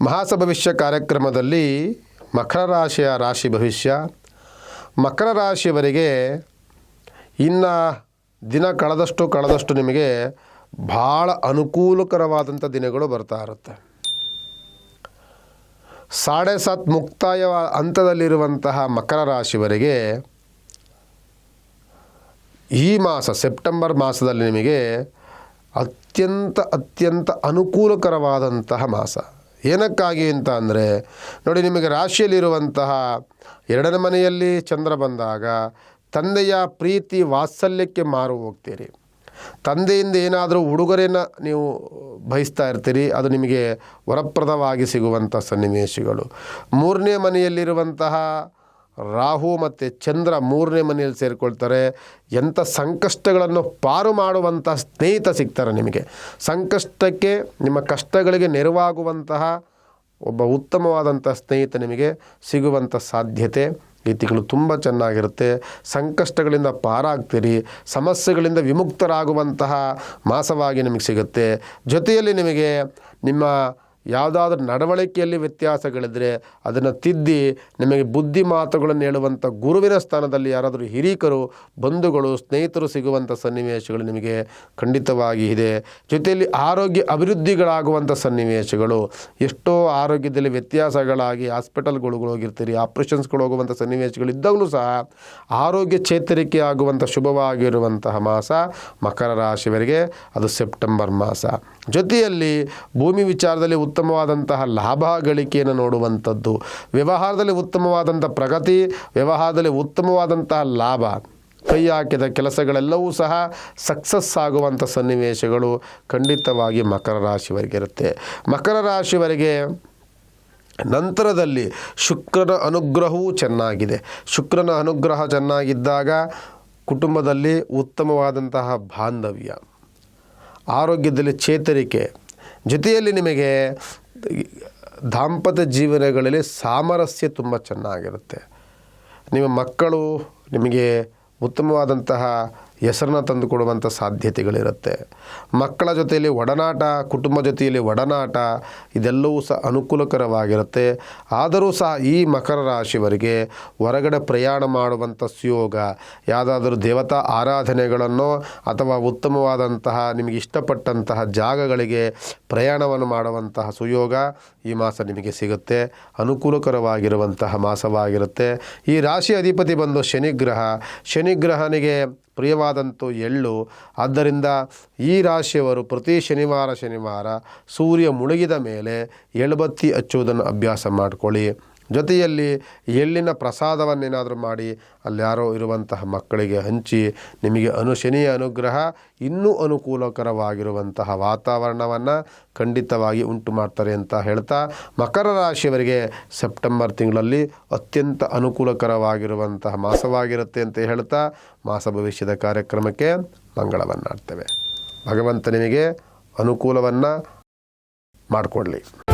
ಮಾಸ ಭವಿಷ್ಯ ಕಾರ್ಯಕ್ರಮದಲ್ಲಿ ಮಕರ ರಾಶಿಯ ರಾಶಿ ಭವಿಷ್ಯ. ಮಕರ ರಾಶಿಯವರಿಗೆ ಇನ್ನು ದಿನ ಕಳೆದಷ್ಟು ಕಳೆದಷ್ಟು ನಿಮಗೆ ಭಾಳ ಅನುಕೂಲಕರವಾದಂಥ ದಿನಗಳು ಬರ್ತಾ ಇರುತ್ತೆ. ಸಾಡೆ ಸಾತ್ ಮುಕ್ತಾಯ ಹಂತದಲ್ಲಿರುವಂತಹ ಮಕರ ರಾಶಿಯವರಿಗೆ ಈ ಮಾಸ, ಸೆಪ್ಟೆಂಬರ್ ಮಾಸದಲ್ಲಿ ನಿಮಗೆ ಅತ್ಯಂತ ಅತ್ಯಂತ ಅನುಕೂಲಕರವಾದಂತಹ ಮಾಸ. ಏನಕ್ಕಾಗಿ ಅಂತ ಅಂದರೆ, ನೋಡಿ ನಿಮಗೆ ರಾಶಿಯಲ್ಲಿರುವಂತಹ ಎರಡನೇ ಮನೆಯಲ್ಲಿ ಚಂದ್ರ ಬಂದಾಗ ತಂದೆಯ ಪ್ರೀತಿ ವಾತ್ಸಲ್ಯಕ್ಕೆ ಮಾರು ಹೋಗ್ತೀರಿ. ತಂದೆಯಿಂದ ಏನಾದರೂ ಉಡುಗೊರೆನ ನೀವು ಬಯಸ್ತಾ ಇರ್ತೀರಿ, ಅದು ನಿಮಗೆ ವರಪ್ರದವಾಗಿ ಸಿಗುವಂಥ ಸನ್ನಿವೇಶಗಳು. ಮೂರನೇ ಮನೆಯಲ್ಲಿರುವಂತಹ ರಾಹು ಮತ್ತು ಚಂದ್ರ ಮೂರನೇ ಮನೆಯಲ್ಲಿ ಸೇರಿಕೊಳ್ತಾರೆ. ಎಂಥ ಸಂಕಷ್ಟಗಳನ್ನು ಪಾರು ಮಾಡುವಂಥ ಸ್ನೇಹಿತ ಸಿಗ್ತಾರೆ ನಿಮಗೆ. ಸಂಕಷ್ಟಕ್ಕೆ, ನಿಮ್ಮ ಕಷ್ಟಗಳಿಗೆ ನೆರವಾಗುವಂತಹ ಒಬ್ಬ ಉತ್ತಮವಾದಂಥ ಸ್ನೇಹಿತ ನಿಮಗೆ ಸಿಗುವಂಥ ಸಾಧ್ಯತೆ ಈ ತಿಂಗಳು ತುಂಬ ಚೆನ್ನಾಗಿರುತ್ತೆ. ಸಂಕಷ್ಟಗಳಿಂದ ಪಾರಾಗ್ತೀರಿ. ಸಮಸ್ಯೆಗಳಿಂದ ವಿಮುಕ್ತರಾಗುವಂತಹ ಮಾಸವಾಗಿ ನಿಮಗೆ ಸಿಗುತ್ತೆ. ಜೊತೆಯಲ್ಲಿ ನಿಮಗೆ ನಿಮ್ಮ ಯಾವುದಾದ್ರೂ ನಡವಳಿಕೆಯಲ್ಲಿ ವ್ಯತ್ಯಾಸಗಳಿದ್ದರೆ ಅದನ್ನು ತಿದ್ದಿ ನಿಮಗೆ ಬುದ್ಧಿ ಮಾತುಗಳನ್ನು ಹೇಳುವಂಥ ಗುರುವಿನ ಸ್ಥಾನದಲ್ಲಿ ಯಾರಾದರೂ ಹಿರೀಕರು, ಬಂಧುಗಳು, ಸ್ನೇಹಿತರು ಸಿಗುವಂಥ ಸನ್ನಿವೇಶಗಳು ನಿಮಗೆ ಖಂಡಿತವಾಗಿ ಇದೆ. ಜೊತೆಯಲ್ಲಿ ಆರೋಗ್ಯ ಅಭಿವೃದ್ಧಿಗಳಾಗುವಂಥ ಸನ್ನಿವೇಶಗಳು. ಎಷ್ಟೋ ಆರೋಗ್ಯದಲ್ಲಿ ವ್ಯತ್ಯಾಸಗಳಾಗಿ ಹಾಸ್ಪಿಟಲ್ಗಳಿಗೆ ಹೋಗಿರ್ತೀರಿ ಆಪ್ರೇಷನ್ಸ್ಗಳು ಹೋಗುವಂಥ ಸನ್ನಿವೇಶಗಳು ಇದ್ದಾಗಲೂ ಸಹ ಆರೋಗ್ಯ ಚೇತರಿಕೆ ಆಗುವಂಥ ಶುಭವಾಗಿರುವಂತಹ ಮಾಸ ಮಕರ ರಾಶಿಯವರಿಗೆ. ಅದು ಸೆಪ್ಟೆಂಬರ್ ಮಾಸ. ಜೊತೆಯಲ್ಲಿ ಭೂಮಿ ವಿಚಾರದಲ್ಲಿ ಉತ್ತಮವಾದಂತಹ ಲಾಭ ಗಳಿಕೆಯನ್ನು ನೋಡುವಂಥದ್ದು. ವ್ಯವಹಾರದಲ್ಲಿ ಉತ್ತಮವಾದಂಥ ಪ್ರಗತಿ, ವ್ಯವಹಾರದಲ್ಲಿ ಉತ್ತಮವಾದಂತಹ ಲಾಭ, ಕೈ ಹಾಕಿದ ಕೆಲಸಗಳೆಲ್ಲವೂ ಸಹ ಸಕ್ಸಸ್ ಆಗುವಂಥ ಸನ್ನಿವೇಶಗಳು ಖಂಡಿತವಾಗಿ ಮಕರ ರಾಶಿವರೆಗಿರುತ್ತೆ ಮಕರ ರಾಶಿವರೆಗೆ ನಂತರದಲ್ಲಿ ಶುಕ್ರನ ಅನುಗ್ರಹವೂ ಚೆನ್ನಾಗಿದೆ. ಶುಕ್ರನ ಅನುಗ್ರಹ ಚೆನ್ನಾಗಿದ್ದಾಗ ಕುಟುಂಬದಲ್ಲಿ ಉತ್ತಮವಾದಂತಹ ಬಾಂಧವ್ಯ, ಆರೋಗ್ಯದಲ್ಲಿ ಚೇತರಿಕೆ ಜೊತೆಯಲ್ಲಿ ನಿಮಗೆ ದಾಂಪತ್ಯ ಜೀವನಗಳಲ್ಲಿ ಸಾಮರಸ್ಯ ತುಂಬ ಚೆನ್ನಾಗಿರುತ್ತೆ. ನಿಮ್ಮ ಮಕ್ಕಳು ನಿಮಗೆ ಉತ್ತಮವಾದಂತಹ ಹೆಸರನ್ನ ತಂದುಕೊಡುವಂಥ ಸಾಧ್ಯತೆಗಳಿರುತ್ತೆ. ಮಕ್ಕಳ ಜೊತೆಯಲ್ಲಿ ಒಡನಾಟ, ಕುಟುಂಬ ಜೊತೆಯಲ್ಲಿ ಒಡನಾಟ, ಇದೆಲ್ಲವೂ ಸಹ ಅನುಕೂಲಕರವಾಗಿರುತ್ತೆ. ಆದರೂ ಸಹ ಈ ಮಕರ ರಾಶಿಯವರಿಗೆ ಹೊರಗಡೆ ಪ್ರಯಾಣ ಮಾಡುವಂಥ ಸುಯೋಗ, ಯಾವುದಾದ್ರೂ ದೇವತಾ ಆರಾಧನೆಗಳನ್ನು ಅಥವಾ ಉತ್ತಮವಾದಂತಹ, ನಿಮಗೆ ಇಷ್ಟಪಟ್ಟಂತಹ ಜಾಗಗಳಿಗೆ ಪ್ರಯಾಣವನ್ನು ಮಾಡುವಂತಹ ಸುಯೋಗ ಈ ಮಾಸ ನಿಮಗೆ ಸಿಗುತ್ತೆ. ಅನುಕೂಲಕರವಾಗಿರುವಂತಹ ಮಾಸವಾಗಿರುತ್ತೆ. ಈ ರಾಶಿ ಅಧಿಪತಿ ಬಂದು ಶನಿಗ್ರಹ. ಶನಿಗ್ರಹನಿಗೆ ಪ್ರಿಯವಾದಂಥ ಎಳ್ಳು. ಆದ್ದರಿಂದ ಈ ರಾಶಿಯವರು ಪ್ರತಿ ಶನಿವಾರ ಶನಿವಾರ ಸೂರ್ಯ ಮುಳುಗಿದ ಮೇಲೆ ಎಳ್ಬತ್ತಿ ಹಚ್ಚುವುದನ್ನು ಅಭ್ಯಾಸ ಮಾಡಿಕೊಳ್ಳಿ. ಜೊತೆಯಲ್ಲಿ ಎಳ್ಳಿನ ಪ್ರಸಾದವನ್ನೇನಾದರೂ ಮಾಡಿ, ಅಲ್ಲಿ ಯಾರೋ ಇರುವಂತಹ ಮಕ್ಕಳಿಗೆ ಹಂಚಿ, ನಿಮಗೆ ಅನು ಶನಿಯ ಅನುಗ್ರಹ, ಇನ್ನೂ ಅನುಕೂಲಕರವಾಗಿರುವಂತಹ ವಾತಾವರಣವನ್ನು ಖಂಡಿತವಾಗಿ ಉಂಟು ಮಾಡ್ತಾರೆ ಅಂತ ಹೇಳ್ತಾ, ಮಕರ ರಾಶಿಯವರಿಗೆ ಸೆಪ್ಟೆಂಬರ್ ತಿಂಗಳಲ್ಲಿ ಅತ್ಯಂತ ಅನುಕೂಲಕರವಾಗಿರುವಂತಹ ಮಾಸವಾಗಿರುತ್ತೆ ಅಂತ ಹೇಳ್ತಾ, ಮಾಸ ಭವಿಷ್ಯದ ಕಾರ್ಯಕ್ರಮಕ್ಕೆ ಮಂಗಳವನ್ನಾಡ್ತೇವೆ. ಭಗವಂತ ನಿಮಗೆ ಅನುಕೂಲವನ್ನು ಮಾಡಿಕೊಡಲಿ.